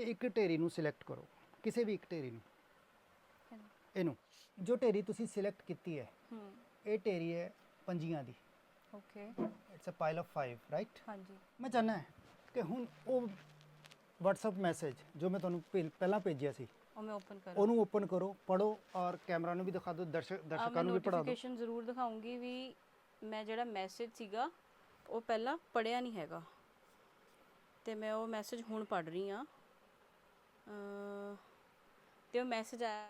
ਤੇ ਇੱਕ ਢੇਰੀ ਨੂੰ ਸਿਲੈਕਟ ਕਰੋ ਕਿਸੇ ਵੀ ਇੱਕ ਢੇਰੀ ਨੂੰ। ਇਹਨੂੰ। ਜੋ ਢੇਰੀ ਤੁਸੀਂ ਸਿਲੈਕਟ ਕੀਤੀ ਹੈ ਹੂੰ। ਇਹ ਢੇਰੀ ਹੈ ਪੰਜੀਆਂ ਦੀ। Okay it's a pile of 5 right ਹਾਂਜੀ। ਮੈਂ ਚਾਹੁੰਦਾ ਹੈ ਕਿ ਹੁਣ ਉਹ WhatsApp ਮੈਸੇਜ ਜੋ ਮੈਂ ਤੁਹਾਨੂੰ ਪਹਿ- ਪਹਿਲਾਂ ਭੇਜਿਆ ਸੀ ਉਹ ਮੈਂ ਓਪਨ ਕਰਾਂ। ਉਹਨੂੰ ਓਪਨ ਕਰੋ ਪੜੋ ਔਰ ਕੈਮਰਾ ਨੂੰ ਵੀ ਦਿਖਾ ਦਿਓ ਦਰਸ਼ਕ ਦਰਸ਼ਕਾਂ ਨੂੰ ਵੀ ਪੜਾ ਦਿਓ। ਨੋਟੀਫਿਕੇਸ਼ਨ ਜ਼ਰੂਰ ਦਿਖਾਉਂਗੀ ਵੀ ਮੈਂ ਜਿਹੜਾ ਮੈਸੇਜ ਸੀਗਾ ਉਹ ਪਹਿਲਾਂ ਪੜਿਆ ਨਹੀਂ ਹੈਗਾ। ਤੇ ਮੈਂ ਉਹ ਮੈਸੇਜ ਹੁਣ ਪੜ ਰਹੀ ਆ ਤੇ ਉਹ ਮੈਸੇਜ ਆਇਆ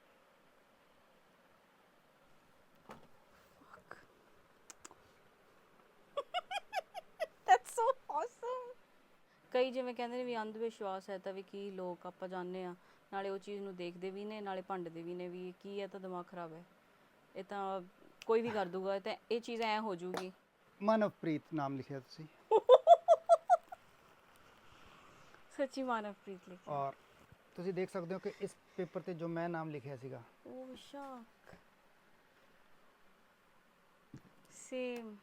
That's so awesome. ਕਈ ਜਿਵੇਂ ਕਹਿੰਦੇ ਨੇ ਵੀ ਅੰਧ ਵਿਸ਼ਵਾਸ ਹੈ ਤਾਂ ਵੀ ਕੀ ਲੋਕ ਆਪਾਂ ਜਾਣਦੇ ਆ ਨਾਲੇ ਉਹ ਚੀਜ਼ ਨੂੰ ਦੇਖਦੇ ਵੀ ਨੇ ਨਾਲੇ ਭੰਡਦੇ ਵੀ ਨੇ ਵੀ ਇਹ ਕੀ ਹੈ ਤਾਂ ਦਿਮਾਗ ਖਰਾਬ ਹੈ। ਇਹ ਤਾਂ ਕੋਈ ਵੀ ਕਰ ਦੂਗਾ ਤੇ ਇਹ ਚੀਜ਼ ਐ ਹੋ ਜਾਊਗੀ ਮਨਵਪ੍ਰੀਤ ਨਾਮ ਲਿਖਿਆ ਤੁਸੀਂ। ਸੱਚੀ ਮਾਨਵਪ੍ਰੀਤ ਲਿਖ ਔਰ ਤੁਸੀਂ ਦੇਖ ਸਕਦੇ ਹੋ ਕਿ ਇਸ ਪੇਪਰ ਤੇ ਜੋ ਮੈਂ ਨਾਮ ਲਿਖਿਆ ਸੀਗਾ ਉਹ ਸ਼ੌਕ same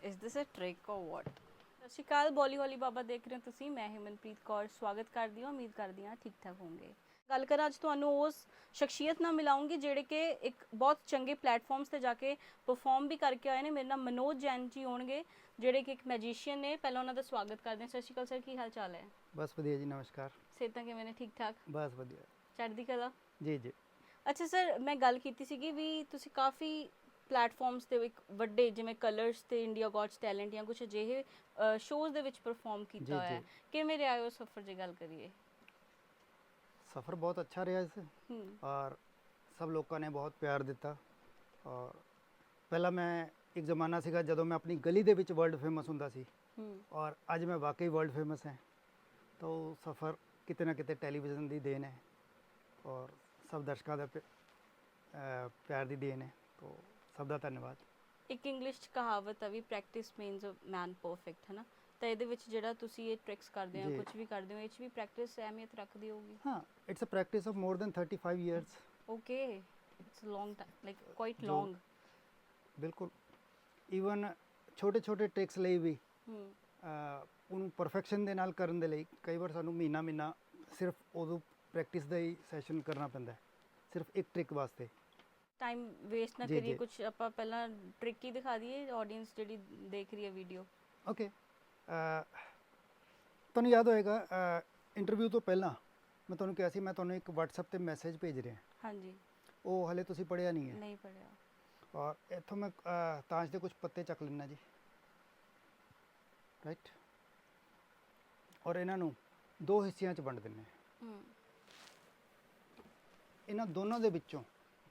is this a trick or what ਸਤਿ ਸ਼੍ਰੀ ਅਕਾਲ ਬੋਲੀ ਹੌਲੀ ਬਾਬਾ ਦੇਖ ਰਹੇ ਹੋ ਤੁਸੀਂ। ਮੈਂ ਹਿਮਨਪ੍ਰੀਤ ਕੌਰ। ਸਵਾਗਤ ਕਰਦੀ ਹਾਂ ਉਮੀਦ ਕਰਦੀ ਹਾਂ ਠੀਕ ਠਾਕ ਹੋਵੋਗੇ। ਗੱਲ ਕਰਾਂ ਅੱਜ ਤੁਹਾਨੂੰ ਉਸ ਸ਼ਖਸੀਅਤ ਨਾਲ ਮਿਲਾਉਂਗੀ ਜਿਹੜੇ ਕਿ ਇੱਕ ਬਹੁਤ ਚੰਗੇ ਪਲੇਟਫਾਰਮਸ ਤੇ ਜਾ ਕੇ ਪਰਫਾਰਮ ਵੀ ਕਰਕੇ ਆਏ ਨੇ। ਮੇਰੇ ਨਾਲ ਮਨੋਜ ਜੈਨ ਜੀ ਹੋਣਗੇ ਜਿਹੜੇ ਕਿ ਇੱਕ ਮੈਜੀਸ਼ੀਅਨ ਨੇ। ਪਹਿਲਾਂ ਉਹਨਾਂ ਦਾ ਸਵਾਗਤ ਕਰਦੇ ਹਾਂ। ਸਤਿ ਸ਼੍ਰੀ ਅਕਾਲ ਸਰ ਕੀ ਹਾਲ ਚਾਲ ਹੈ? ਬਸ ਵਧੀਆ ਜੀ ਨਮਸਕਾਰ। ਸਿਹਤਾਂ ਕਿਵੇਂ ਨੇ? ਠੀਕ ਠਾਕ ਬਸ ਵਧੀਆ। ਚੜ੍ਹਦੀ ਕਲਾ? ਜੀ ਜੀ। ਅੱਛਾ ਸਰ ਮੈਂ ਗੱਲ ਕੀਤੀ ਸੀਗੀ ਵੀ ਤੁਸੀਂ ਕਾਫੀ ਪਲੇਟਫਾਰਮਸ ਤੇ ਇੱਕ ਵੱਡੇ ਜਿਵੇਂ ਕਲਰਸ ਤੇ ਇੰਡੀਆ ਗॉट्स ਟੈਲੈਂਟ ਜਾਂ ਕੁਝ ਅਜਿਹੇ ਸ਼ੋਜ਼ ਦੇ ਵਿੱਚ ਪਰਫਾਰਮ ਕੀਤਾ ਹੋਇਆ ਹੈ। ਕਿਵੇਂ ਰਿਹਾ ਉਹ ਸਫ਼ਰ ਜੇ ਗੱਲ ਕਰੀਏ? ਸਫ਼ਰ ਬਹੁਤ ਅੱਛਾ ਰਿਹਾ ਇਸ ਹੂੰ ਔਰ ਸਭ ਲੋਕਾਂ ਨੇ ਬਹੁਤ ਪਿਆਰ ਦਿੱਤਾ ਔਰ ਪਹਿਲਾਂ ਮੈਂ ਇੱਕ ਜ਼ਮਾਨਾ ਸੀਗਾ ਜਦੋਂ ਮੈਂ ਆਪਣੀ ਗਲੀ ਦੇ ਵਿੱਚ ਵਰਲਡ ਫੇਮਸ ਹੁੰਦਾ ਸੀ ਔਰ ਅੱਜ ਮੈਂ ਵਾਕਈ ਵਰਲਡ ਫੇਮਸ ਹਾਂ ਤਾਂ ਉਹ ਸਫ਼ਰ ਕਿਤੇ ਨਾ ਕਿਤੇ ਟੈਲੀਵਿਜ਼ਨ ਦੀ ਦੇਣ ਹੈ ਔਰ ਸਭ ਦਰਸ਼ਕਾਂ ਦਾ ਪਿਆਰ ਦੀ ਦੇਣ ਹੈ ਤਾਂ ਸਭ ਦਾ ਧੰਨਵਾਦ ਇੱਕ ਇੰਗਲਿਸ਼ ਚ ਕਹਾਵਤ ਆ ਵੀ practice means a man perfect ਹੈ ਨਾ ਤਾਂ ਇਹਦੇ ਵਿੱਚ ਜਿਹੜਾ ਤੁਸੀਂ ਇਹ ਟ੍ਰਿਕਸ ਕਰਦੇ ਹੋ ਜੀ। ਕੁਝ ਵੀ ਕਰਦੇ ਹੋ ਇਹ ਚ ਵੀ ਪ੍ਰੈਕਟਿਸ ਅਹਿਮੀਅਤ ਰੱਖਦੀ ਹੋਊਗੀ ਹਾਂ it's a practice of more than 35 years okay it's long time like quite ਜੋ- ਲੌਂਗ ਬਿਲਕੁਲ। ਈਵਨ ਛੋਟੇ ਛੋਟੇ ਟ੍ਰਿਕਸ ਲਈ ਵੀ ਹੂੰ। ਅਹ ਉਹਨੂੰ ਪਰਫੈਕਸ਼ਨ ਦੇ ਨਾਲ ਕਰਨ ਦੇ ਲਈ ਕਈ ਵਾਰ ਸਾਨੂੰ ਮਹੀਨਾ ਮਹੀਨਾ ਸਿਰਫ ਉਦੋਂ ਪ੍ਰੈਕਟਿਸ ਦਾ ਹੀ ਸੈਸ਼ਨ ਕਰਨਾ ਪੈਂਦਾ ਹੈ ਸਿਰਫ ਇੱਕ ਟ੍ਰਿਕ ਵਾਸਤੇ। ਟਾਈਮ ਵੇਸਟ ਨਾ ਜੀ, ਕਰੀਏ ਜੀ। ਕੁਝ ਆਪਾਂ ਪਹਿਲਾਂ ਟ੍ਰਿਕ ਹੀ ਦਿਖਾ ਦਈਏ ਆਡੀਅנס ਜਿਹੜੀ ਦੇਖ ਰਹੀ ਹੈ ਵੀਡੀਓ ਓਕੇ ਤੁਹਾਨੂੰ ਯਾਦ ਹੋਏਗਾ ਇੰਟਰਵਿਊ ਤੋਂ ਪਹਿਲਾਂ ਮੈਂ ਤੁਹਾਨੂੰ ਕਿਹਾ ਸੀ ਮੈਂ ਤੁਹਾਨੂੰ ਇੱਕ WhatsApp ਤੇ ਮੈਸੇਜ ਭੇਜ ਰਿਹਾ। ਹਾਂਜੀ। ਉਹ ਹਲੇ ਤੁਸੀਂ ਪੜਿਆ ਨਹੀਂ ਹੈ। ਨਹੀਂ ਪੜਿਆ ਔਰ ਇੱਥੋਂ ਮੈਂ ਤਾਸ਼ ਦੇ ਕੁਝ ਪੱਤੇ ਚੱਕ ਲੈਣਾ ਜੀ। ਰਾਈਟ ਔਰ ਇਹਨਾਂ ਨੂੰ ਦੋ ਹਿੱਸਿਆਂ 'ਚ ਵੰਡ ਦਿੰਨੇ ਹਾਂ। ਹੂੰ। ਇਹਨਾਂ ਦੋਨਾਂ ਦੇ ਵਿੱਚੋਂ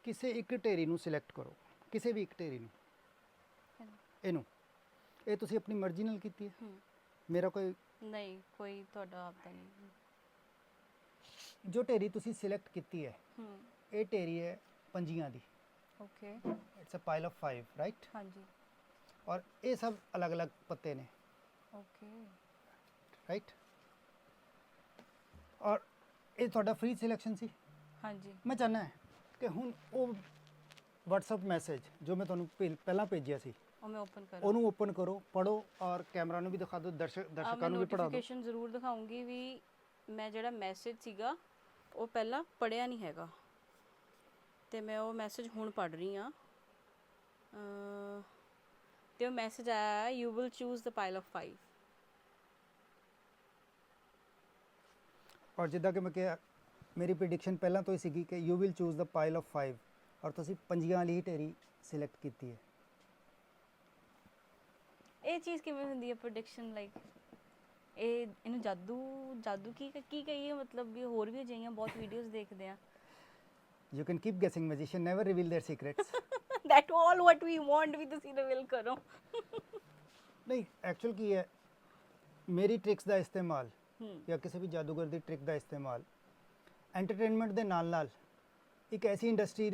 ਕਿਸੇ ਇੱਕ ਢੇਰੀ ਨੂੰ ਸਿਲੈਕਟ ਕਰੋ। ਕਿਸੇ ਵੀ ਇੱਕ ਢੇਰੀ ਨੂੰ। ਇਹਨੂੰ। ਇਹ ਤੁਸੀਂ ਆਪਣੀ ਮਰਜ਼ੀ ਨਾਲ ਕੀਤੀ ਹੈ? ਮੇਰਾ ਕੋਈ ਨਹੀਂ ਕੋਈ ਤੁਹਾਡਾ ਆਪਦਾ ਨਹੀਂ। ਜੋ ਢੇਰੀ ਤੁਸੀਂ ਸਿਲੈਕਟ ਕੀਤੀ ਹੈ ਹੂੰ। ਇਹ ਢੇਰੀ ਹੈ ਪੰਜੀਆਂ ਦੀ। Okay. It's a pile of 5 right ਹਾਂਜੀ। ਔਰ ਇਹ ਸਭ ਅਲੱਗ-ਅਲੱਗ ਪੱਤੇ ਨੇ। ਓਕੇ। ਰਾਈਟ ਔਰ ਇਹ ਤੁਹਾਡਾ ਫ੍ਰੀ ਸਿਲੈਕਸ਼ਨ ਸੀ? ਹਾਂਜੀ। ਮੈਂ ਚਾਹੁੰਦਾ ਹੈ ਕਿ ਹੁਣ ਉਹ WhatsApp ਮੈਸੇਜ ਜੋ ਮੈਂ ਤੁਹਾਨੂੰ ਪਹਿ- ਪਹਿਲਾਂ ਭੇਜਿਆ ਸੀ ਉਹ ਮੈਂ ਓਪਨ ਕਰਾਂ। ਉਹਨੂੰ ਓਪਨ ਕਰੋ ਪੜੋ ਔਰ ਕੈਮਰਾ ਨੂੰ ਵੀ ਦਿਖਾ ਦਿਓ ਦਰਸ਼ਕ ਦਰਸ਼ਕਾਂ ਨੂੰ ਵੀ ਪੜਾ ਦਿਓ। ਨੋਟੀਫਿਕੇਸ਼ਨ ਜ਼ਰੂਰ ਦਿਖਾਉਂਗੀ ਵੀ ਮੈਂ ਜਿਹੜਾ ਮੈਸੇਜ ਸੀਗਾ ਉਹ ਪਹਿਲਾਂ ਪੜਿਆ ਨਹੀਂ ਹੈਗਾ। ਤੇ ਮੈਂ ਉਹ ਮੈਸੇਜ ਹੁਣ ਪੜ ਰਹੀ ਆ ਤੇ ਉਹ ਮੈਸੇਜ ਆਇਆ you will choose the pile of 5 ਔਰ ਜਿੱਦਾਂ ਕਿ ਮੈਂ ਕਿਹਾ ਮੇਰੀ ਪ੍ਰੀਡਿਕਸ਼ਨ ਪਹਿਲਾਂ ਤੋਂ ਹੀ ਸੀਗੀ ਕਿ you will choose the pile of 5 ਔਰ ਤੁਸੀਂ ਪੰਜੀਆਂ ਵਾਲੀ ਹੀ ਢੇਰੀ ਸਿਲੈਕਟ ਕੀਤੀ ਹੈ। ਇਹ ਚੀਜ਼ ਕਿਵੇਂ ਹੁੰਦੀ ਹੈ ਪ੍ਰੈਡਿਕਸ਼ਨ ਲਾਈਕ ਇਹ ਇਹਨੂੰ ਜਾਦੂ ਜਾਦੂ ਕੀ ਕੀ ਕਹੀਏ ਮਤਲਬ ਵੀ ਹੋਰ ਵੀ ਅਜਿਹੀਆਂ ਬਹੁਤ ਵੀਡੀਓਜ਼ ਦੇਖਦੇ ਆ you can keep guessing magician never reveal their secrets that all what we want ਵੀ ਤੁਸੀਂ ਰਿਵੀਲ ਕਰੋ ਨਹੀਂ ਐਕਚੁਅਲ ਕੀ ਹੈ ਮੇਰੀ ਟ੍ਰਿਕਸ ਦਾ ਇਸਤੇਮਾਲ ਹੂੰ ਜਾਂ ਕਿਸੇ ਵੀ ਜਾਦੂਗਰ ਦੀ ਟ੍ਰਿਕ ਦਾ ਇਸਤੇਮਾਲ ਐਂਟਰਟੇਨਮੈਂਟ ਦੇ ਨਾਲ ਨਾਲ ਇੱਕ ਐਸੀ ਇੰਡਸਟਰੀ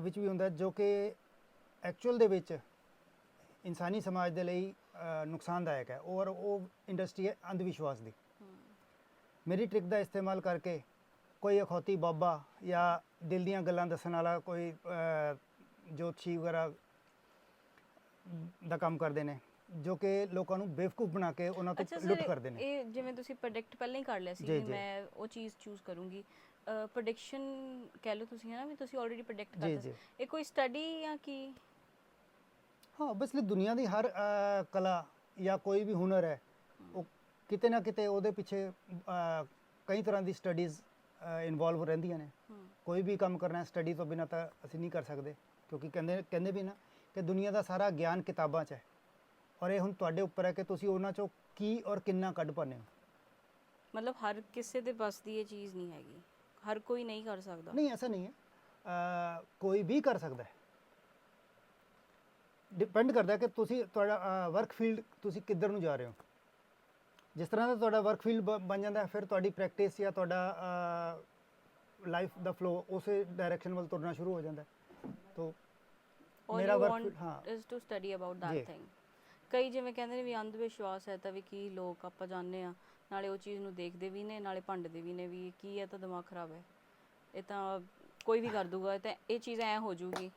ਵਿੱਚ ਵੀ ਹੁੰਦਾ ਹੈ ਜੋ ਕਿ ਐਕਚੁਅਲ ਦੇ ਵਿੱਚ ਇਨਸਾਨੀ ਸਮਾਜ ਦੇ ਲਈ ਅ, ਨੁਕਸਾਨਦਾਇਕ ਹੈ ਔਰ ਉਹ ਇੰਡਸਟਰੀ ਹੈ ਅੰਧ ਵਿਸ਼ਵਾਸ ਦੀ। ਮੇਰੀ ਟ੍ਰਿਕ ਦਾ ਇਸਤੇਮਾਲ ਕਰਕੇ ਕੋਈ ਅਖੌਤੀ ਬਾਬਾ ਜਾਂ ਦਿਲ ਦੀਆਂ ਗੱਲਾਂ ਦੱਸਣ ਵਾਲਾ ਕੋਈ ਜੋਤਸ਼ੀ ਵਗੈਰਾ ਦਾ ਕੰਮ ਕਰਦੇ ਨੇ ਜੋ ਕਿ ਲੋਕਾਂ ਨੂੰ ਬੇਵਕੂਫ ਬਣਾ ਕੇ ਉਹਨਾਂ ਤੋਂ ਲੁੱਟ ਕਰਦੇ ਨੇ। ਇਹ ਜਿਵੇਂ ਤੁਸੀਂ ਪ੍ਰੈਡਿਕਟ ਪਹਿਲਾਂ ਹੀ ਕਰ ਲਿਆ ਸੀ ਕਿ। ਮੈਂ ਉਹ ਚੀਜ਼ ਚੂਜ਼ ਕਰੂੰਗੀ। ਪ੍ਰੈਡਿਕਸ਼ਨ ਕਹਿ ਲਓ ਤੁਸੀਂ ਹੈ ਨਾ ਵੀ ਤੁਸੀਂ ਆਲਰੇਡੀ ਪ੍ਰੈਡਿਕਟ ਸੀ ਇਹ ਕੋਈ ਸਟੱਡੀ ਜਾਂ ਕੀ? ਹਾਂ ਓਬਵੀਅਸਲੀ ਦੁਨੀਆ ਦੀ ਹਰ ਕਲਾ ਜਾਂ ਕੋਈ ਵੀ ਹੁਨਰ ਹੈ ਉਹ ਕਿਤੇ ਨਾ ਕਿਤੇ ਉਹਦੇ ਪਿੱਛੇ ਕਈ ਤਰ੍ਹਾਂ ਦੀ ਸਟੱਡੀਜ਼ ਇਨਵੋਲਵ ਰਹਿੰਦੀਆਂ ਨੇ। ਕੋਈ ਵੀ ਕੰਮ ਕਰਨਾ ਸਟੱਡੀ ਤੋਂ ਬਿਨਾਂ ਤਾਂ ਅਸੀਂ ਨਹੀਂ ਕਰ ਸਕਦੇ ਕਿਉਂਕਿ ਕਹਿੰਦੇ ਕਹਿੰਦੇ ਵੀ ਨਾ ਕਿ ਦੁਨੀਆ ਦਾ ਸਾਰਾ ਗਿਆਨ ਕਿਤਾਬਾਂ 'ਚ ਹੈ। ਔਰ ਇਹ ਹੁਣ ਤੁਹਾਡੇ ਉੱਪਰ ਹੈ ਕਿ ਤੁਸੀਂ ਉਹਨਾਂ 'ਚੋਂ ਕੀ ਔਰ ਕਿੰਨਾ ਕੱਢ ਪਾਉਂਦੇ ਹੋ? ਮਤਲਬ ਹਰ ਕਿਸੇ ਦੇ ਬਸ ਦੀ ਇਹ ਚੀਜ਼ ਨਹੀਂ ਹੈਗੀ। ਹਰ ਕੋਈ ਨਹੀਂ ਕਰ ਸਕਦਾ। ਨਹੀਂ ਐਸਾ ਨਹੀਂ ਹੈ। ਕੋਈ ਵੀ ਕਰ ਸਕਦਾ ਹੈ। ਡਿਪੈਂਡ ਕਰਦਾ ਕਿ ਤੁਸੀਂ ਤੁਹਾਡਾ ਵਰਕ ਫੀਲਡ ਤੁਸੀਂ ਕਿੱਧਰ ਨੂੰ ਜਾ ਰਹੇ ਹੋ। ਜਿਸ ਤਰ੍ਹਾਂ ਦਾ ਤੁਹਾਡਾ ਵਰਕ ਫੀਲਡ ਬਣ ਜਾਂਦਾ ਹੈ ਫਿਰ ਤੁਹਾਡੀ ਪ੍ਰੈਕਟਿਸ ਜਾਂ ਤੁਹਾਡਾ ਲਾਈਫ ਦਾ ਫਲੋ ਉਸੇ ਡਾਇਰੈਕਸ਼ਨ ਵੱਲ ਤੁਰਨਾ ਸ਼ੁਰੂ ਹੋ ਜਾਂਦਾ। ਹੈ ਤੋ ਮੇਰਾ field- ਹਾਂ। to study about ਜੀ। that thing ਕਈ ਜਿਵੇਂ ਕਹਿੰਦੇ ਨੇ ਵੀ ਅੰਧ ਵਿਸ਼ਵਾਸ ਹੈ ਤਾਂ ਵੀ ਕੀ ਲੋਕ ਆਪਾਂ ਜਾਣਦੇ ਆ ਨਾਲੇ ਉਹ ਚੀਜ਼ ਨੂੰ ਦੇਖਦੇ ਵੀ ਨੇ ਨਾਲੇ ਭੰਡਦੇ ਵੀ ਨੇ ਵੀ ਕੀ ਹੈ ਤਾਂ ਦਿਮਾਗ ਖਰਾਬ ਹੈ। ਇਹ ਤਾਂ ਕੋਈ ਵੀ ਕਰ ਦੂਗਾ ਤਾਂ ਇਹ ਚੀਜ਼ ਐ ਹੋ ਜੂਗੀ।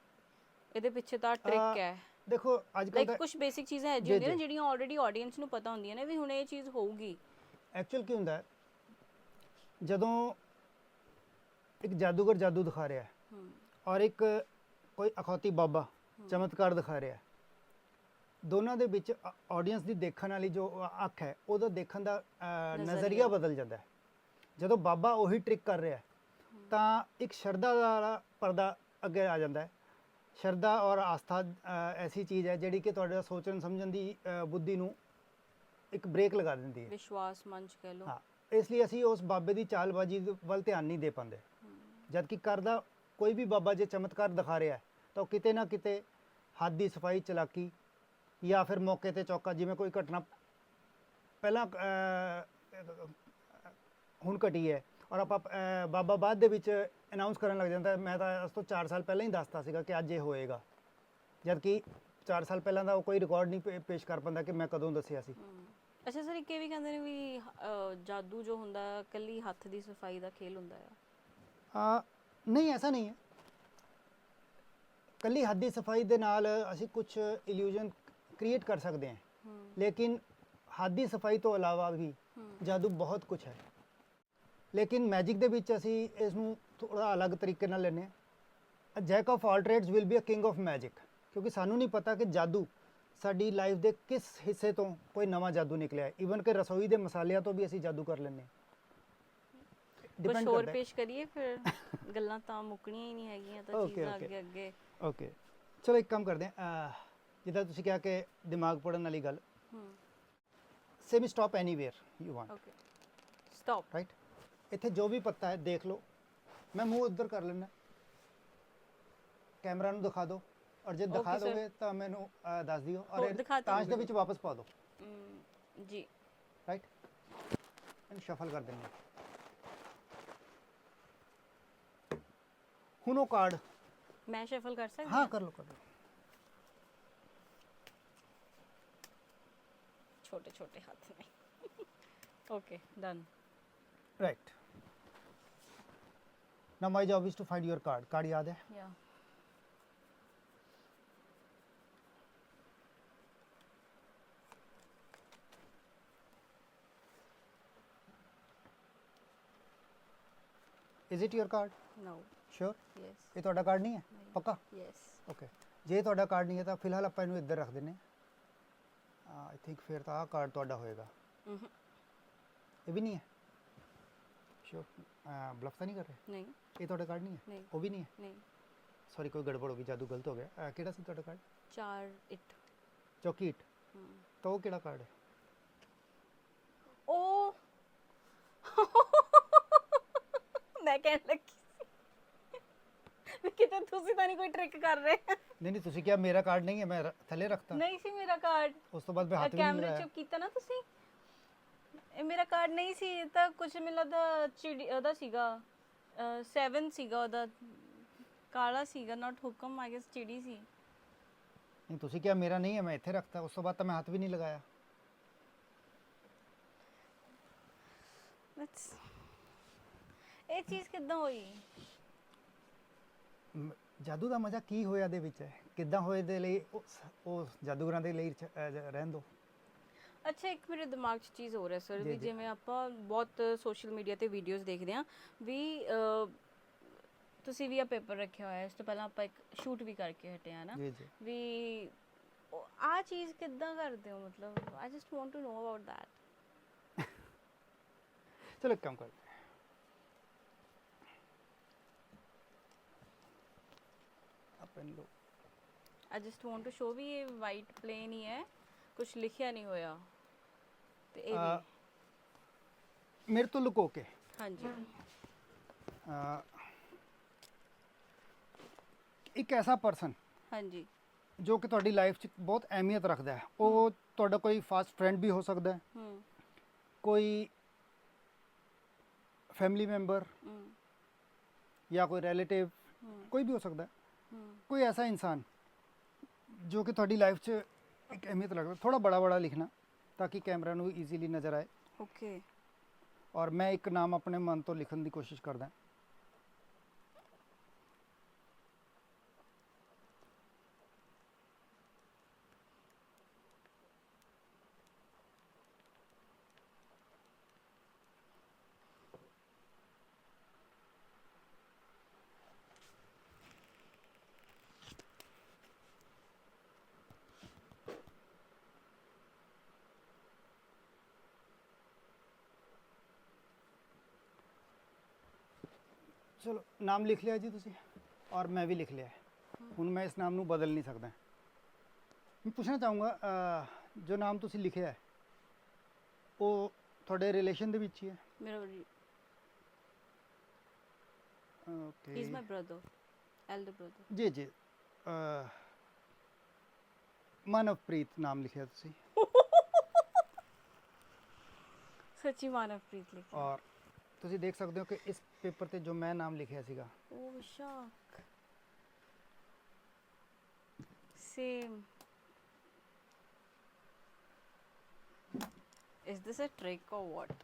ਇਹਦੇ ਪਿੱਛੇ ਤਾਂ ਟ੍ਰਿਕ ਹੈ। ਦੇਖੋ ਅੱਜ ਕੱਲ ਲਾਈਕ ਕੁਝ ਬੇਸਿਕ ਚੀਜ਼ਾਂ ਹੈ ਜੀ ਹੁੰਦੀਆਂ ਜਿਹੜੀਆਂ ਆਲਰੇਡੀ ਆਡੀਅנס ਨੂੰ ਪਤਾ ਹੁੰਦੀਆਂ ਨੇ ਵੀ ਹੁਣ ਇਹ ਚੀਜ਼ ਹੋਊਗੀ। ਐਕਚੁਅਲ ਕੀ ਹੁੰਦਾ ਜਦੋਂ ਇੱਕ ਜਾਦੂਗਰ ਜਾਦੂ ਦਿਖਾ ਰਿਹਾ ਹੈ ਔਰ ਇੱਕ ਕੋਈ ਅਖੌਤੀ ਬਾਬਾ ਚਮਤਕਾਰ ਦਿਖਾ ਰਿਹਾ ਹੈ ਦੋਨਾਂ ਦੇ ਵਿੱਚ ਆਡੀਅנס ਦੀ ਦੇਖਣ ਵਾਲੀ ਜੋ ਅੱਖ ਹੈ ਉਹਦਾ ਦੇਖਣ ਦਾ ਨਜ਼ਰੀਆ। ਬਦਲ ਜਾਂਦਾ ਹੈ। ਜਦੋਂ ਬਾਬਾ ਉਹੀ ਟ੍ਰਿਕ ਕਰ ਰਿਹਾ ਹੈ ਤਾਂ ਇੱਕ ਸ਼ਰਧਾ ਦਾ ਪਰਦਾ ਅੱਗੇ ਆ ਜਾਂਦਾ ਹੈ ਸ਼ਰਧਾ ਔਰ ਆਸਥਾ ਐਸੀ ਚੀਜ਼ ਹੈ ਜਿਹੜੀ ਕਿ ਤੁਹਾਡੇ ਸੋਚਣ ਸਮਝਣ ਦੀ ਬੁੱਧੀ ਨੂੰ ਇੱਕ ਬ੍ਰੇਕ ਲਗਾ ਦਿੰਦੀ ਹੈ। ਵਿਸ਼ਵਾਸ ਮੰਚ ਕਹਿ ਲਓ। ਹਾਂ ਇਸ ਲਈ ਅਸੀਂ ਉਸ ਬਾਬੇ ਦੀ ਚਾਲਬਾਜ਼ੀ ਵੱਲ ਧਿਆਨ ਨਹੀਂ ਦੇ ਪਾਉਂਦੇ। ਜਦ ਕਿ ਕਰਦਾ ਕੋਈ ਵੀ ਬਾਬਾ ਜੇ ਚਮਤਕਾਰ ਦਿਖਾ ਰਿਹਾ ਤਾਂ ਉਹ ਕਿਤੇ ਨਾ ਕਿਤੇ ਹੱਥ ਦੀ ਸਫ਼ਾਈ ਚਲਾਕੀ ਜਾਂ ਫਿਰ ਮੌਕੇ ਤੇ ਚੌਕਾ ਜਿਵੇਂ ਕੋਈ ਘਟਨਾ ਪਹਿਲਾਂ ਹੁਣ ਘਟੀ ਹੈ ਔਰ ਆਪਾਂ ਬਾਬਾ ਬਾਅਦ ਦੇ ਵਿੱਚ ਅਨਾਉਂਸ ਕਰਨ ਲੱਗ ਜਾਂਦਾ ਮੈਂ ਤਾਂ ਉਸ ਤੋਂ 4 ਸਾਲ ਪਹਿਲਾਂ ਹੀ ਦੱਸਤਾ ਸੀਗਾ ਕਿ ਅੱਜ ਇਹ ਹੋਏਗਾ। ਜਦ ਕਿ 4 ਸਾਲ ਪਹਿਲਾਂ ਦਾ ਉਹ ਕੋਈ ਰਿਕਾਰਡ ਨਹੀਂ ਪੇਸ਼ ਕਰ ਪਾਉਂਦਾ ਕਿ ਮੈਂ ਕਦੋਂ ਦੱਸਿਆ ਸੀ। ਅੱਛਾ ਸਰ ਇੱਕ ਇਹ ਵੀ ਕਹਿੰਦੇ ਨੇ ਵੀ ਜਾਦੂ ਜੋ ਹੁੰਦਾ ਕੱਲੀ ਹੱਥ ਦੀ ਸਫ਼ਾਈ ਦਾ ਖੇਲ ਹੁੰਦਾ ਆ। ਨਹੀਂ ਐਸਾ ਨਹੀਂ ਹੈ। ਕੱਲੀ ਹੱਥ ਦੀ ਸਫ਼ਾਈ ਦੇ ਨਾਲ ਅਸੀਂ ਕੁਝ ਇਲੂਜਨ ਕ੍ਰੀਏਟ ਕਰ ਸਕਦੇ ਹਾਂ। ਲੇਕਿਨ ਹੱਥ ਦੀ ਸਫ਼ਾਈ ਤੋਂ ਇਲਾਵਾ ਵੀ ਜਾਦੂ ਬਹੁਤ ਕੁਝ ਹੈ। ਲੇਕਿਨ ਮੈਜਿਕ ਦੇ ਵਿੱਚ ਅਸੀਂ ਇਸ ਨੂੰ ਥੋੜਾ ਅਲੱਗ ਤਰੀਕੇ ਨਾਲ ਲੈਂਦੇ ਹਾਂ। Jack of all trades will be a king of magic ਕਿਉਂਕਿ ਸਾਨੂੰ ਨਹੀਂ ਪਤਾ ਕਿ ਜਾਦੂ ਸਾਡੀ ਲਾਈਫ ਦੇ ਕਿਸ ਹਿੱਸੇ ਤੋਂ ਕੋਈ ਨਵਾਂ ਜਾਦੂ ਨਿਕਲਿਆ ਈਵਨ ਕਿ ਰਸੋਈ ਦੇ ਮਸਾਲਿਆਂ ਤੋਂ ਵੀ ਅਸੀਂ ਜਾਦੂ ਕਰ ਲੈਂਦੇ ਹਾਂ। ਕੁਛ Depend ਹੋਰ ਕਰਦਾ ਹੈ। ਪੇਸ਼ ਕਰੀਏ ਫਿਰ। ਗੱਲਾਂ ਤਾਂ ਮੁੱਕਣੀਆਂ ਹੀ ਨਹੀਂ ਹੈਗੀਆਂ ਤਾਂ Okay, ਚੀਜ਼ਾਂ okay. ਅੱਗੇ ਅੱਗੇ। ਓਕੇ ਚਲੋ ਇੱਕ ਕੰਮ ਕਰਦੇ ਅਹ, ਜਿੱਦਾਂ ਤੁਸੀਂ ਕਿਹਾ ਕਿ ਦਿਮਾਗ ਪੜਨ ਵਾਲੀ ਗੱਲ। ਹਮ same stop anywhere you want okay stop right ਇੱਥੇ ਜੋ ਵੀ ਪੱਤਾ ਹੈ ਦੇਖ ਲਓ। ਮੈਂ ਮੂੰਹ ਉੱਧਰ ਕਰ ਲੈਣਾ ਕੈਮਰਾ ਨੂੰ ਦਿਖਾ ਦਿਓ। ਔਰ ਜੇ ਦਿਖਾ Okay, sir. ਦੋਗੇ ਤਾਂ ਮੈਨੂੰ ਅਹ, ਦੱਸ ਦਿਓ। ਔਰ ਇਹ ਦਿਖਾ ਤਾ ਤਾਸ਼ ਦੇ। ਵਿੱਚ ਵਾਪਸ ਪਾ ਦਿਓ। ਜੀ। ਰਾਈਟ ਇਹਨੂੰ ਸ਼ਫਲ ਕਰ ਦਿੰਦੇ ਹਾਂ। ਹੁਣ ਉਹ ਕਾਰਡ ਮੈਂ ਸ਼ਫਲ ਕਰ ਸਕਦੀ ਹਾਂ ਕਰ ਲਓ ਕਰ ਲਓ। ਛੋਟੇ ਛੋਟੇ ਹੱਥ ਨੇ। Okay done right now my job is to find your card card ਯਾਦ ਹੈ ਯਾ is it your card no sure yes ਇਹ ਤੁਹਾਡਾ ਕਾਰਡ ਨਹੀਂ ਹੈ ਪੱਕਾ ਯੈਸ ਓਕੇ ਜੇ ਤੁਹਾਡਾ ਕਾਰਡ ਨਹੀਂ ਹੈ ਤਾਂ ਫਿਲਹਾਲ ਆਪਾਂ ਇਹਨੂੰ ਇੱਧਰ ਰੱਖ ਦਿੰਨੇ ਆਈ ਥਿੰਕ ਫਿਰ ਤਾਂ ਆਹ ਕਾਰਡ ਤੁਹਾਡਾ ਹੋਏਗਾ ਇਹ ਵੀ ਨਹੀਂ ਹੈ ਸ਼ੋਰ ਬਲਫ ਤਾਂ ਨਹੀਂ ਕਰ ਰਹੇ ਨਹੀਂ ਇਹ ਤੁਹਾਡਾ ਕਾਰਡ ਨਹੀਂ ਹੈ ਨਹੀਂ ਉਹ ਵੀ ਨਹੀਂ ਹੈ ਨਹੀਂ ਸੌਰੀ ਕੋਈ ਗੜਬੜ ਹੋ ਗਈ ਜਾਦੂ ਗਲਤ ਹੋ ਗਿਆ ਅਹ, ਕਿਹੜਾ ਸੀ ਤੁਹਾਡਾ ਕਾਰਡ ਚਾਰ ਇਟ ਚੌਕੀਟ ਤਾਂ ਉਹ ਕਿਹੜਾ ਕਾਰਡ ਹੈ ਉਹ ਮੈਂ ਕਹਿਣ ਲੱਗੀ ਸੀ ਵੀ ਕਿਤੇ ਤੁਸੀਂ ਤਾਂ ਨਹੀਂ ਕੋਈ ਟ੍ਰਿਕ ਕਰ ਰਹੇ ਨਹੀਂ ਨਹੀਂ ਤੁਸੀਂ ਕਿਹਾ ਮੇਰਾ ਕਾਰਡ ਨਹੀਂ ਹੈ ਮੈਂ ਰ- ਥੱਲੇ ਰੱਖਤਾ ਨਹੀਂ ਸੀ ਮੇਰਾ ਕਾਰਡ ਉਸ ਤੋਂ ਬਾਅਦ ਮੈਂ ਹੱਥ ਵੀ ਨਹੀਂ ਕੈਮਰੇ ਲਗਾਇਆ ਚ ਕੀਤਾ ਨਾ ਤੁਸੀਂ ਇਹ ਮੇਰਾ ਕਾਰਡ ਨਹੀਂ ਸੀ ਇਹ ਤਾਂ ਕੁਝ ਮੈਨੂੰ ਲੱਗਦਾ ਚਿੜੀ ਉਹਦਾ ਸੀਗਾ 7 ਸੀਗਾ ਉਹਦਾ ਕਾਲਾ ਸੀਗਾ ਨਾਟ ਹੁਕਮ ਆਈ ਗੈਸ ਚਿੜੀ ਸੀ। ਨਹੀਂ ਤੁਸੀਂ ਕਿਹਾ ਮੇਰਾ ਨਹੀਂ ਹੈ ਮੈਂ ਇੱਥੇ ਰੱਖਤਾ ਉਸ ਤੋਂ ਬਾਅਦ ਤਾਂ ਮੈਂ ਹੱਥ ਵੀ ਨਹੀਂ ਲਗਾਇਆ। ਲੈਟਸ ਇਹ ਚੀਜ਼ ਕਿੱਦਾਂ ਹੋਈ? ਮ- ਜਾਦੂ ਦਾ ਮਜ਼ਾ ਕੀ ਹੋਇਆ ਦੇ ਵਿੱਚ? ਹੈ ਕਿੱਦਾਂ ਹੋਏ ਦੇ ਲਈ ਉਹ ਜਾਦੂਗਰਾਂ ਦੇ ਲਈ ਚ- ਅਹ, ਜ- ਰਹਿਣ ਦੋ। ਅੱਛਾ ਇੱਕ ਮੇਰੇ ਦਿਮਾਗ 'ਚ ਚੀਜ਼ ਹੋ ਰਿਹਾ ਸਰ ਵੀ। ਜਿਵੇਂ ਆਪਾਂ ਬਹੁਤ ਸੋਸ਼ਲ ਮੀਡੀਆ ਤੇ ਵੀਡੀਓਜ਼ ਦੇਖਦੇ ਹਾਂ ਵੀ ਤੁਸੀਂ ਵੀ ਆ ਪੇਪਰ ਰੱਖਿਆ ਹੋਇਆ ਹੈ। ਇਸ ਤੋਂ ਪਹਿਲਾਂ ਆਪਾਂ ਇੱਕ ਸ਼ੂਟ ਵੀ ਕਰਕੇ ਹਟੇ ਆ ਨਾ ਵੀ ਆ ਚੀਜ਼ ਕਿੱਦਾਂ ਕਰਦੇ ਹੋ ਮਤਲਬ I just want to know about that ਚਲੋ ਕੰਮ ਕਰਦੇ ਹਾਂ। ਆਪਾਂ ਲੋ I just want to show ਵੀ ਇਹ ਵਾਈਟ ਪਲੇਨ ਹੀ ਹੈ ਕੁਝ ਲਿਖਿਆ ਨਹੀਂ ਹੋਇਆ ਤੇ ਇਹ ਅਹ, ਵੀ ਮੇਰੇ ਤੋਂ ਲੁਕੋ ਕੇ। ਹਾਂਜੀ। ਅਹ, ਇੱਕ ਐਸਾ ਪਰਸਨ ਹਾਂਜੀ। ਜੋ ਕਿ ਤੁਹਾਡੀ ਲਾਈਫ 'ਚ ਬਹੁਤ ਅਹਿਮੀਅਤ ਰੱਖਦਾ ਹੈ। ਉਹ ਤੁਹਾਡਾ ਕੋਈ ਫਾਸਟ ਫਰੈਂਡ ਵੀ ਹੋ ਸਕਦਾ ਹੈ। ਹੂੰ। ਕੋਈ ਫੈਮਿਲੀ ਮੈਂਬਰ ਹੂੰ। ਜਾਂ ਕੋਈ ਰਿਲੇਟਿਵ ਹੂੰ। ਕੋਈ ਵੀ ਹੋ ਸਕਦਾ ਹੈ। ਹੂੰ। ਕੋਈ ਐਸਾ ਇਨਸਾਨ ਜੋ ਕਿ ਤੁਹਾਡੀ ਲਾਈਫ 'ਚ ਇੱਕ ਅਹਿਮੀਅਤ ਰੱਖਦਾ ਥੋੜਾ ਬੜਾ ਬੜਾ ਲਿਖਣਾ। ਤਾਂ ਕਿ ਕੈਮਰਾ ਨੂੰ ਈਜ਼ੀਲੀ ਨਜ਼ਰ ਆਏ। ਓਕੇ ਔਰ ਮੈਂ ਇੱਕ ਨਾਮ ਆਪਣੇ ਮਨ ਤੋਂ ਲਿਖਣ ਦੀ ਕੋਸ਼ਿਸ਼ ਕਰਦਾ। ਚਲੋ ਨਾਮ ਲਿਖ ਲਿਆ ਜੀ ਤੁਸੀਂ। ਔਰ ਮੈਂ ਵੀ ਲਿਖ ਲਿਆ ਹੈ। ਹੁਣ ਮੈਂ ਇਸ ਨਾਮ ਨੂੰ ਬਦਲ ਨਹੀਂ ਸਕਦਾ। ਮੈਂ ਪੁੱਛਣਾ ਚਾਹੂੰਗਾ ਅਹ, ਜੋ ਨਾਮ ਤੁਸੀਂ ਲਿਖਿਆ ਹੈ ਉਹ ਤੁਹਾਡੇ ਰਿਲੇਸ਼ਨ ਦੇ ਵਿੱਚ ਹੀ ਹੈ? ਮੇਰਾ ਹੀ okay is my brother elder brother ਜੀ ਜੀ ਅਹ, ਮਨਵਪ੍ਰੀਤ ਨਾਮ ਲਿਖਿਆ ਤੁਸੀਂ। ਸੱਚੀ ਮਾਨਵਪ੍ਰੀਤ ਲਿਖਿਆ ਔਰ ਤੁਸੀਂ ਦੇਖ ਸਕਦੇ ਹੋ ਕਿ ਇਸ ਪੇਪਰ ਤੇ ਜੋ ਮੈਂ ਨਾਮ ਲਿਖਿਆ ਸੀਗਾ Oh, shock. Same. Is this a trick or what?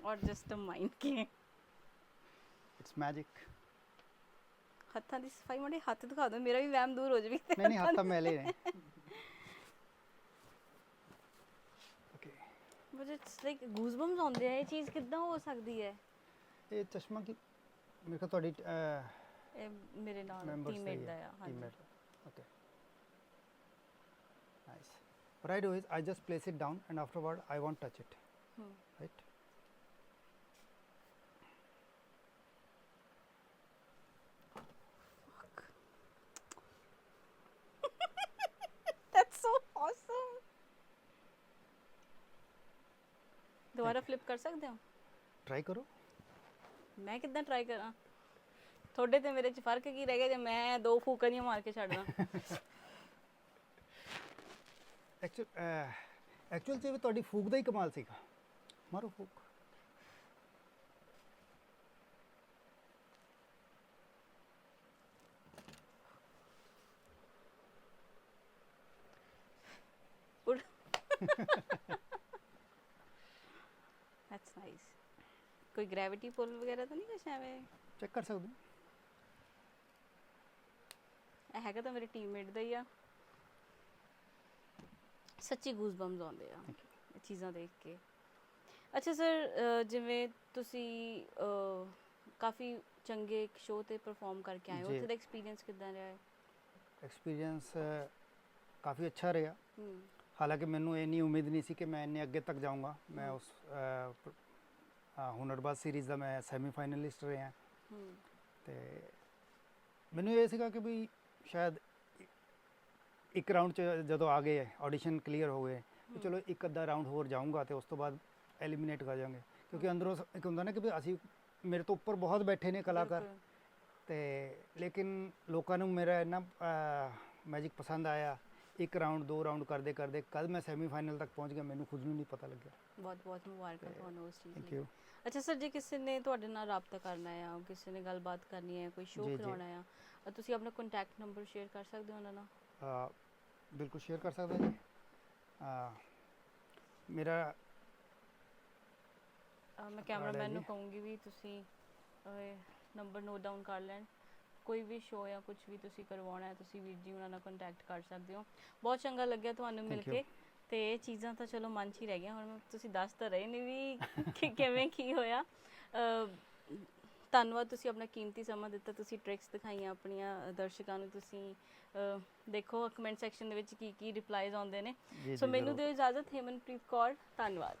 Or just a mind game? It's magic ਹੱਥਾਂ ਦੀ ਸਫ਼ਾਈ ਮਾੜੇ ਹੱਥ ਦਿਖਾ ਦਿਓ ਮੇਰਾ ਵੀ ਵਹਿਮ ਦੂਰ ਹੋ ਜਾਵੇ ਨਹੀਂ ਨਹੀਂ ਹੱਥ ਤਾਂ ਮੈਲੇ ਨੇ okay but it's like goosebumps ਆਉਂਦੇ ਆ ਇਹ ਚੀਜ਼ ਕਿੱਦਾਂ ਹੋ ਸਕਦੀ ਹੈ ਇਹ ਚਸ਼ਮਾ ਕੀ ਮੇਰੇ ਖਿਆਲ ਤੁਹਾਡੀ ਇਹ ਮੇਰੇ ਨਾਲ ਮੈਂਬਰਸ ਟੀਮਮੇਟ ਦਾ ਆ ਹਾਂਜੀ teammate okay nice what I do is I just place it down and afterward I won't touch it. Hmm, right? ਦੁਬਾਰਾ ਫਲਿਪ ਕਰ ਸਕਦੇ ਹੋ? Try ਕਰੋ। ਮੈਂ ਕਿੱਦਾਂ ਟਰਾਈ ਕਰਾਂ? ਤੁਹਾਡੇ ਤੇ ਮੇਰੇ ਚ ਫ਼ਰਕ ਕੀ ਰਹਿ ਗਿਆ ਜੇ ਮੈਂ ਦੋ ਫੂਕਾਂ ਦੀਆਂ ਮਾਰ ਕੇ ਛੱਡਦਾ ਐਕਚੁਅਲ ਐਕਚੁਅਲ ਚ ਵੀ ਤੁਹਾਡੀ ਫੂਕ ਦਾ ਹੀ ਕਮਾਲ ਸੀਗਾ। ਮਾਰੋ ਫੂਕ। ਉੱਡ ਦੈਟਸ ਨਾਈਸ ਕੋਈ ਗ੍ਰੈਵਿਟੀ ਪੁੱਲ ਵਗੈਰਾ ਤਾਂ ਨਹੀਂ ਕੁਛ ਐਵੇਂ? ਚੈੱਕ ਕਰ ਸਕਦੇ ਹੋ। ਇਹ ਹੈਗਾ ਤਾਂ ਮੇਰੇ ਟੀਮਮੇਟ ਦਾ ਹੀ ਆ। ਸੱਚੀ ਗੂਜ਼ਬੰਪਸ ਆਉਂਦੇ ਆ। Thank ਇਹ ਚੀਜ਼ਾਂ ਦੇਖ ਕੇ। ਅੱਛਾ ਸਰ ਜਿਵੇਂ ਤੁਸੀਂ ਅਹ, ਕਾਫੀ ਚੰਗੇ ਇੱਕ ਸ਼ੋਅ ਤੇ ਪਰਫਾਰਮ ਕਰਕੇ ਆਏ ਹੋ। ਜੀ। ਉੱਥੇ ਦਾ ਐਕਸਪੀਰੀਅੰਸ ਕਿੱਦਾਂ ਰਿਹਾ ਹੈ? ਐਕਸਪੀਰੀਅੰਸ ਕਾਫੀ ਅੱਛਾ ਰਿਹਾ। ਹੂੰ। ਹਾਲਾਂਕਿ ਮੈਨੂੰ ਇਹ ਨਹੀਂ ਉਮੀਦ ਨਹੀਂ ਸੀ ਕਿ ਮੈਂ ਇੰਨੇ ਅੱਗੇ ਤੱਕ ਜਾਊਂਗਾ। ਮੈਂ। ਉਸ ਹੁਨਰਬਾਜ਼ ਸੀਰੀਜ਼ ਦਾ ਮੈਂ ਸੈਮੀ ਫਾਈਨਲਿਸਟ ਰਿਹਾ। ਹੂੰ। ਤੇ ਮੈਨੂੰ ਇਹ ਸੀਗਾ ਕਿ ਵੀ ਸ਼ਾਇਦ ਇੱਕ ਰਾਊਂਡ ਚ ਜਦੋਂ ਆ ਗਏ ਆਡੀਸ਼ਨ ਕਲੀਅਰ ਹੋ ਗਏ ਹਮ। ਚਲੋ ਇੱਕ ਅੱਧਾ ਰਾਊਂਡ ਹੋਰ ਜਾਊਂਗਾ ਤੇ ਉਸ ਤੋਂ ਬਾਅਦ ਐਲੀਮੀਨੇਟ ਕਰ ਜਾਵਾਂਗੇ। ਕਿਉਂਕਿ ਅੰਦਰੋਂ ਇੱਕ ਹੁੰਦਾ ਨਾ ਕਿ ਵੀ ਅਸੀਂ ਮੇਰੇ ਤੋਂ ਉੱਪਰ ਬਹੁਤ ਬੈਠੇ ਨੇ ਕਲਾਕਾਰ। ਤੇ ਲੇਕਿਨ ਲੋਕਾਂ ਨੂੰ ਮੇਰਾ ਇੰਨਾ ਮੈਜਿਕ ਪਸੰਦ ਆਇਆ। ਇੱਕ ਰਾਊਂਡ ਦੋ ਰਾਊਂਡ ਕਰਦੇ ਕਰਦੇ ਕੱਲ ਮੈਂ ਸੈਮੀ ਫਾਈਨਲ ਤੱਕ ਪਹੁੰਚ ਗਿਆ ਮੈਨੂੰ ਖੁਦ ਨੂੰ ਨਹੀਂ ਪਤਾ ਲੱਗਿਆ। ਬਹੁਤ ਬਹੁਤ ਮੁਬਾਰਕਾਂ ਤੁਹਾਨੂੰ ਉਸ ਚੀਜ਼ ਥੈਂਕ ਲਈ। ਯੂ ਅੱਛਾ ਸਰ ਜੇ ਕਿਸੇ ਨੇ ਤੁਹਾਡੇ ਨਾਲ ਰਾਬਤਾ ਕਰਨਾ ਹੈ ਕਿਸੇ ਨੇ ਗੱਲਬਾਤ ਕਰਨੀ ਹੈ ਕੋਈ ਜੀ, ਸ਼ੋਅ ਜੀ। ਕਰਾਉਣਾ ਹੈ ਤਾਂ ਤੁਸੀਂ ਆਪਣਾ ਕੰਟੈਕਟ ਨੰਬਰ ਸ਼ੇਅਰ ਕਰ ਸਕਦੇ ਹੋ ਉਹਨਾਂ ਨਾਲ? ਬਿਲਕੁਲ ਸ਼ੇਅਰ ਕਰ ਸਕਦਾ ਜੀ। ਅਹ, ਮੇਰਾ ਅਹ ਮੈਂ ਕੈਮਰਾਮੈਨ ਨੂੰ ਜੀ। ਕਹੂੰਗੀ ਵੀ ਤੁਸੀਂ ਨੰਬਰ ਨੋਟ ਡਾਊਨ ਕਰ ਲੈਣ। ਕੋਈ ਵੀ ਸ਼ੋਅ ਜਾਂ ਕੁਝ ਵੀ ਤੁਸੀਂ ਕਰਵਾਉਣਾ ਹੈ ਤੁਸੀਂ ਵੀਰ ਜੀ ਉਹਨਾਂ ਨਾਲ ਕੰਟੈਕਟ ਕਰ ਸਕਦੇ ਹੋ। ਬਹੁਤ ਚੰਗਾ ਲੱਗਿਆ ਤੁਹਾਨੂੰ ਮਿਲ. ਕੇ। ਤੇ ਇਹ ਚੀਜ਼ਾਂ ਤਾਂ ਚਲੋ ਮਨ 'ਚ ਹੀ ਰਹਿ ਗਈਆਂ ਹੁਣ ਤੁਸੀਂ ਦੱਸ ਤਾਂ ਰਹੇ ਨਹੀਂ ਵੀ ਕਿ ਕਿਵੇਂ ਕੀ ਹੋਇਆ। ਧੰਨਵਾਦ ਤੁਸੀਂ ਆਪਣਾ ਕੀਮਤੀ ਸਮਾਂ ਦਿੱਤਾ ਤੁਸੀਂ ਟ੍ਰਿਕਸ ਦਿਖਾਈਆਂ ਆਪਣੀਆਂ ਦਰਸ਼ਕਾਂ ਨੂੰ ਤੁਸੀਂ ਦੇਖੋ ਕਮੈਂਟ ਸੈਕਸ਼ਨ ਦੇ ਵਿੱਚ ਕੀ ਕੀ ਰਿਪਲਾਈਜ਼ ਆਉਂਦੇ ਨੇ। ਸੋ ਮੈਨੂੰ। ਦਿਓ ਇਜਾਜ਼ਤ ਹੇਮਨਪ੍ਰੀਤ ਕੌਰ ਧੰਨਵਾਦ।